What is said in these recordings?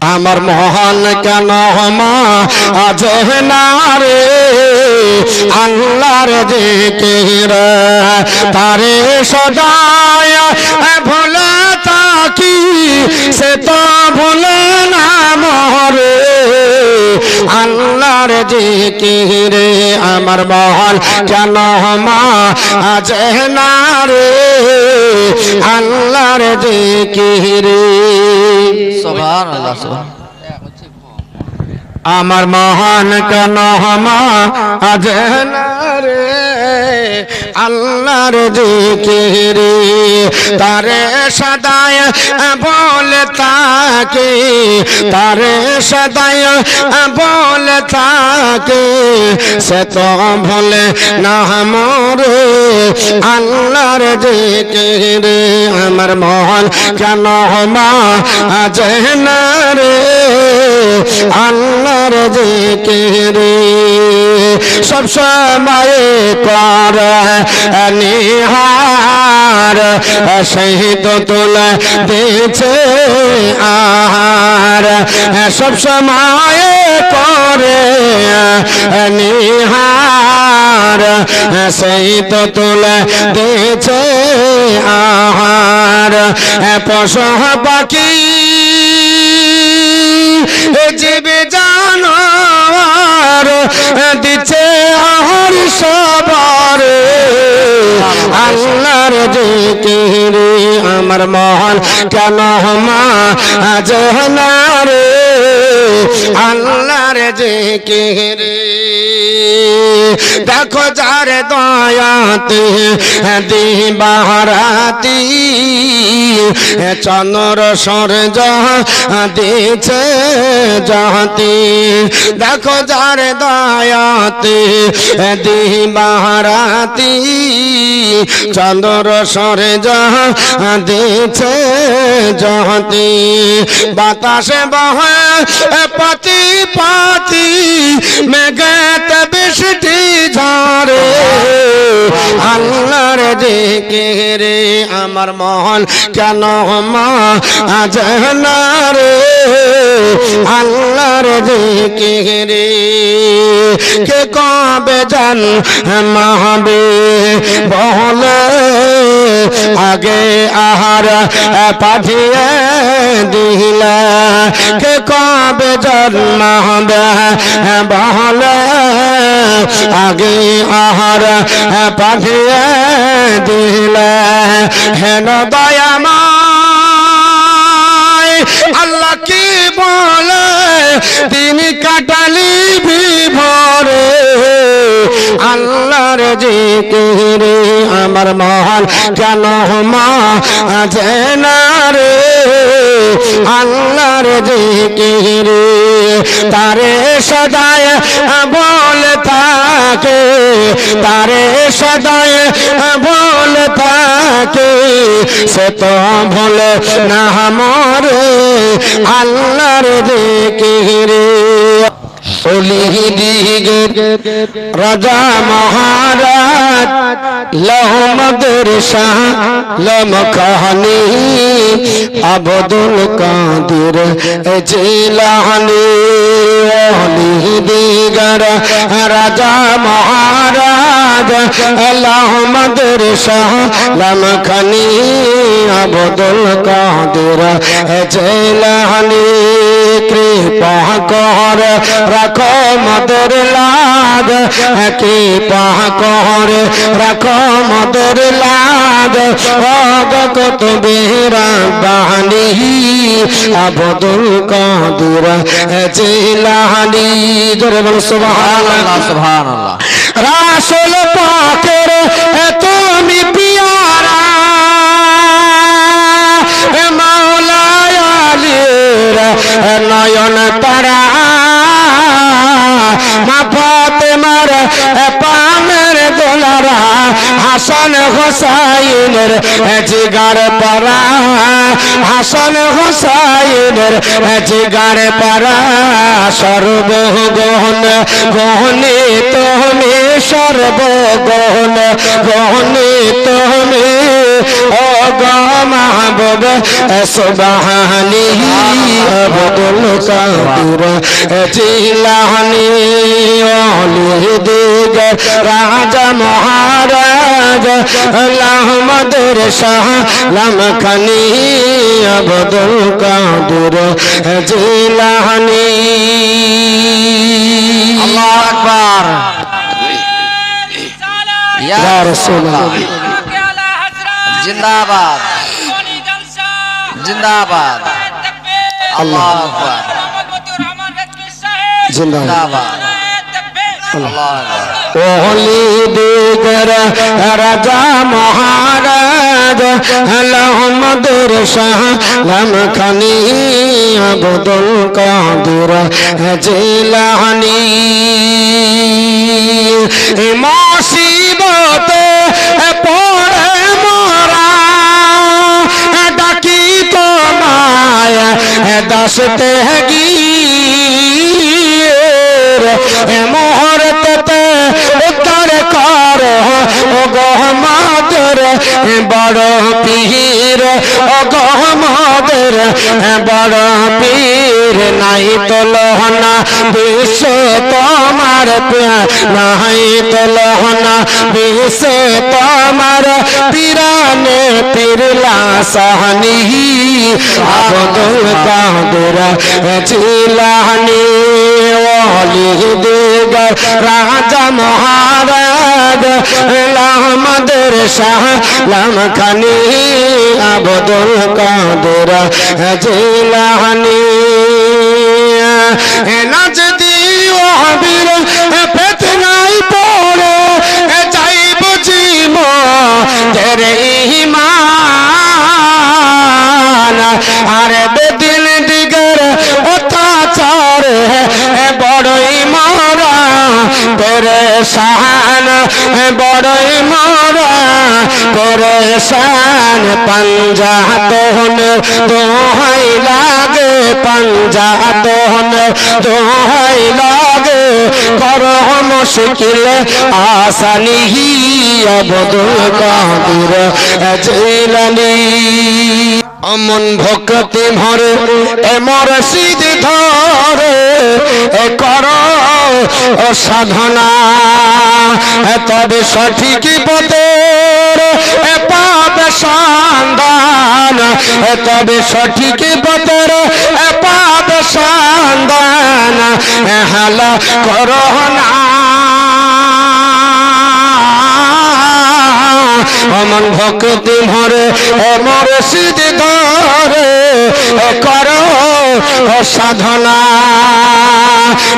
আমার মহান কেন মা আজ না রে আল্লাহর দিকের তারে সদায় ভোলে তাকি, সে তো ভোলে না মরে। আল্লাহর দিকের আমার মহান কেন মা আজ না রে আল্লাহর সুবহান আমার মহান কেন হমা আজ রে। আল্লাহর দিকেরে তারে সদায় বলে তাকে, তারে সদায় বলে তাকে, সে তো ভোলে না মরে। আল্লাহর দিকেরে আমার মহান কেন মা, আজ না রে। আল্লাহর দিকেরে সব সময় কর, নিহার শহীদ তোলা দিয়েছে আর সব সময় করে, নিহার শহীদ তোলা দিয়েছে আহার। পশু পাখি জীবে জানার দিচ্ছে আহার সবার। আল্লাহর দিকেরে আমার মহান কেন মা আজ রে। আল্লাহর দিকেরে দেখো যার দয়াতে দিবারাতি, চন্দ্র সূর্য দিয়েছে জাতি। দেখো যার দয়াতে দিবারাতি, চন্দ্র সূর্য দিয়েছে জাতি। বাতাসে বহে পাতি পাতি মেঘাতে বৃষ্টি ঝরে আল্লাহর দিকে রে আমার মহল কেন মা আজ না রে আল্লাহর দিকে রে কে কবে জান মাহবে বহলে আগে আহার পাঠিয়ে কে কবে জন্ম হবে? বহলে আগে আহার পাঠিয়ে দিলে। হেন দয়াময় তিনি কাটালি বিভরে। আল্লাহর জিকিরে আমার মহান কেন মা রে? আল্লাহর জিকিরে তারে সদায় বলে থাকে তারে সদায় ভুল থাকে। সে তো ভুল না মরে আল্লাহর জিকিরে রাজা মহারাজ লহমদের শাহ লমখানি আবদুল কাদির জিলানি দিগর রাজা মহারাজ লহমদের শাহ লমখানি আবদুল কাদির জিলানি কৃপা কর রাখো মদর লাগ। কি পাহর রাখো মদর লাগ। অগত বেরা বাহানি আবদুল কাদির জিলানি। জোরে বল সুবহানাল্লাহ। সুবহানাল্লাহ। রাসূল নয়ন তারা। মা ফাতেমার পামের দোলারা হাসান হোসাইন হুসাইনের জিগার পারা। হাসান হুসাইনের জিগার পারা। সর্বগহন গহনে তুমি, সর্বগহন গহনে তুমি। ও গো মাহবুব সুবহানি। রাজা মহারাজ আহমদের শাহ লামখানি আব্দুল কাদির আল্লাহু আকবার। ইয়া রাসূলুল্লাহ জিন্দাবাদ জিন্দাবাদ। আল্লাহু আকবার। ওলি দিগর রাজা মহারাজ আহমদুর শাহ লামখানি আব্দুল কাদির জিলানি। মুসিবতে পড়ে মরা ডাকি তোমায় দাসতে গিয়ে বড় পীর ও গহমাদের বড় পীর, নাই তো লহনা, বিশ্ব তোমার নাই তো লহনা, বিশ্ব তোমার পীরানে পীরলা সাহনি আব্দুল কাদের জিলানি ওলি দিগর রাজা মহারাজ আমাদের শাহ লামখানি আবদুল কাদের জিলানি। নাচ দিও হাবির বড়ই মরা করে শান পাঞ্জা তোহন দোহাই লাগে পাঞ্জা তোহন দোহাই লাগে কর মুশকিল, আসানি আবদুল কাদির জিলানি অমন ভক্তি ভরে এমর সিদ ধরে, এ ও সাধনা এ তবে সঠিক পথের পাবে সন্ধান। তবে সঠিক পথের সন্ধান। এ হালা করো না। অমন ভক্তি ভরে অমর সিদ্ধ ধরে করো সাধনা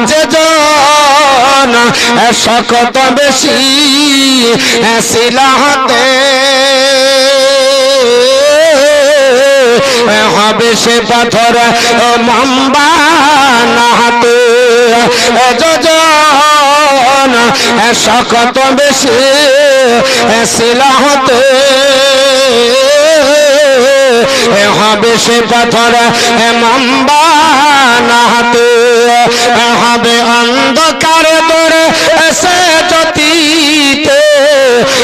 যে জন শকত বেশি শিলাহতে হবে সে পাথর মাম্বা নাহাতে যোজন শকত বেশি শিলাহতে হবে সে পাথর মাম্বা নাহাতে হবে অন্ধকার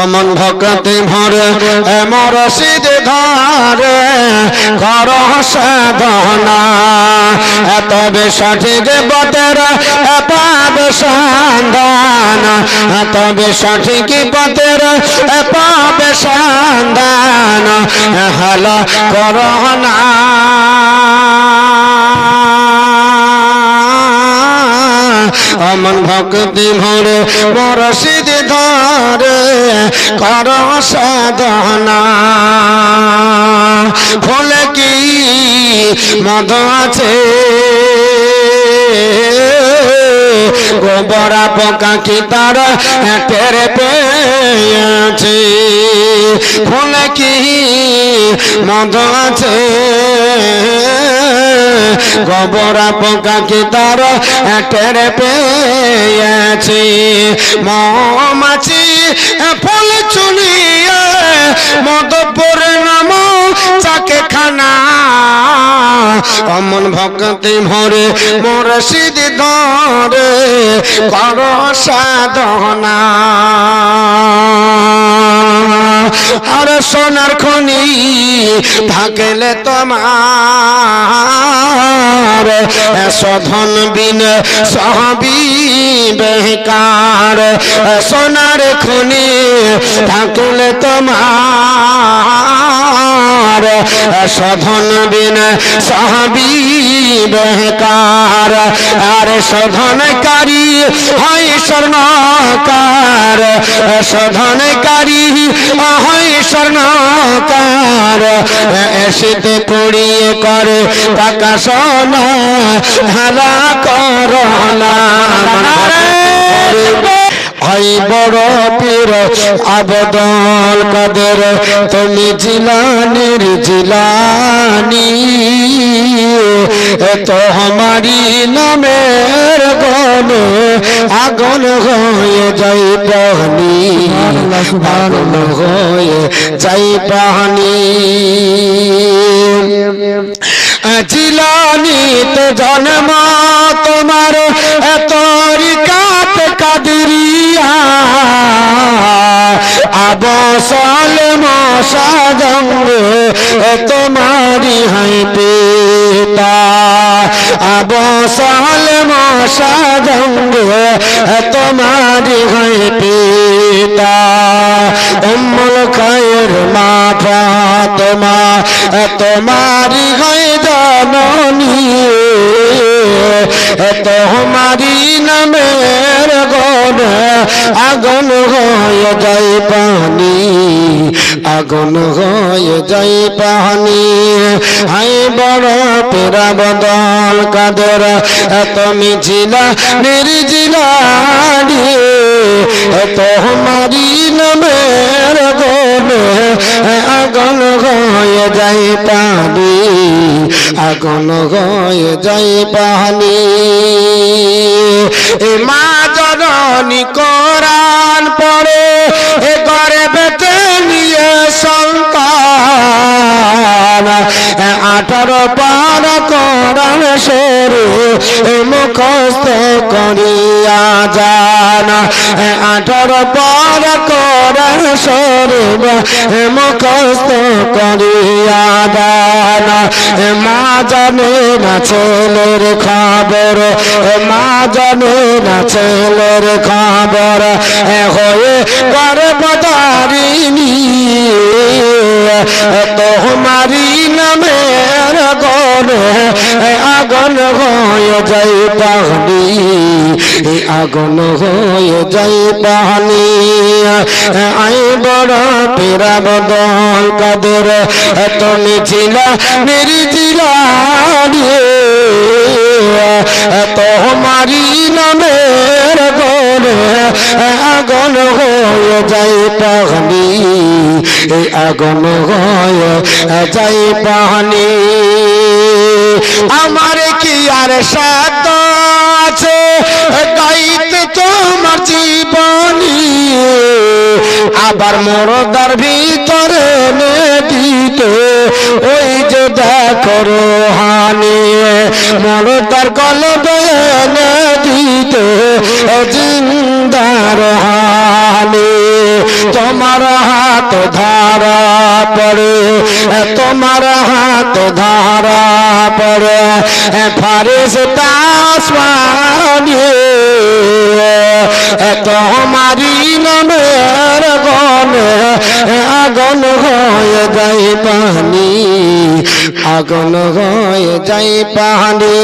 অমন ভক্তি ভরে, এমর সিদ ধরে কর সাধনা। তবে সঠিক পথের পাবে সন্ধান তবে সঠিক পথের পাবে সন্ধান, হল করোনা। অমন ভক্তি ভরে মরশিদ ধরে কর সাধনা। ফলে কি মদ আছে? গোবরা পোকা কি তার টের পেয়েছে ফলে কি মদ আছে? গোবরা পোকা কি তার টেরে পেয়েছে? মাছি ফল চুনিয়ে মদ অমন ভক্তি ভরে, মোর সিদ ধরে, কর সাধনা। আর সোনার খনি থাকলে তোমার সধন বিন, সহবি বেকার। সোনার খনি থাকলে তোমার সধন বিন সহবি বেকার আর শোধনকারী হয় স্বর্ণকার, শোধনকারী হয় স্বর্ণকার। এসিতে পড়িয়ে করে টাকা সোনা ধারা করোনা ভাই বড় পীর, আবদল কাদের, তুমি জিলানির জিলানি। তো আমারি নামের গন আগুন হয়ে যাই পানি আগুন হয়ে যাই পানি জিলানিতে জন্ম তোমার তরিকাত আবসল মশাদঙ্গ তোমারি হাই পিতা। আবসল মশাদঙ্গ তোমারি হাই পিতা। উম্মুল খায়ের মা ফাতেমা তোমারি হয় জননী। তোমারি গন আগুন হয়ে যাই পানি, আগুন হয়ে যাই পানি। হাই বড় পেরা বদল, কাদের তুমি জিলা নির্জিলা তোমারি নামের গন আগুন হয়ে যাই পানি, আগুন হয়ে যাই পানি। এ মা আঠারো পার কোরআন সরু মুখস্থ করিয়া যান আঠারো পার কোরআন সরু মুখস্থ করিয়া দান মা জানে না ছেলের খবর মা জানে না ছেলের খবর হয়ে গর্ভধারিণী। আগুন হয়ে যাই পাহনি আগুন হয়ে যাই পাহনি আই বড় পেরা বদল কাদের, তুমি ছিলা মেরি জিলা তোমারি নামের গন আগুন হয়ে যাই পাহনি আগুন হয়ে যাই পাহনি আমার কি আর সাত আছে? গাইতে তোমার জীবনী। আবার মরদার ভিতরে দিতে ওই যে দেখো হানি মরদার কলবে দিতে জিন্দার হানি তোমার হাত ধারা পড়ে, তোমার হাত ধারা পড়ে ফারিস তাসমানি তোমারি নামের গন আগুন হয়ে যাই পানি আগুন হয়ে যাই পানি।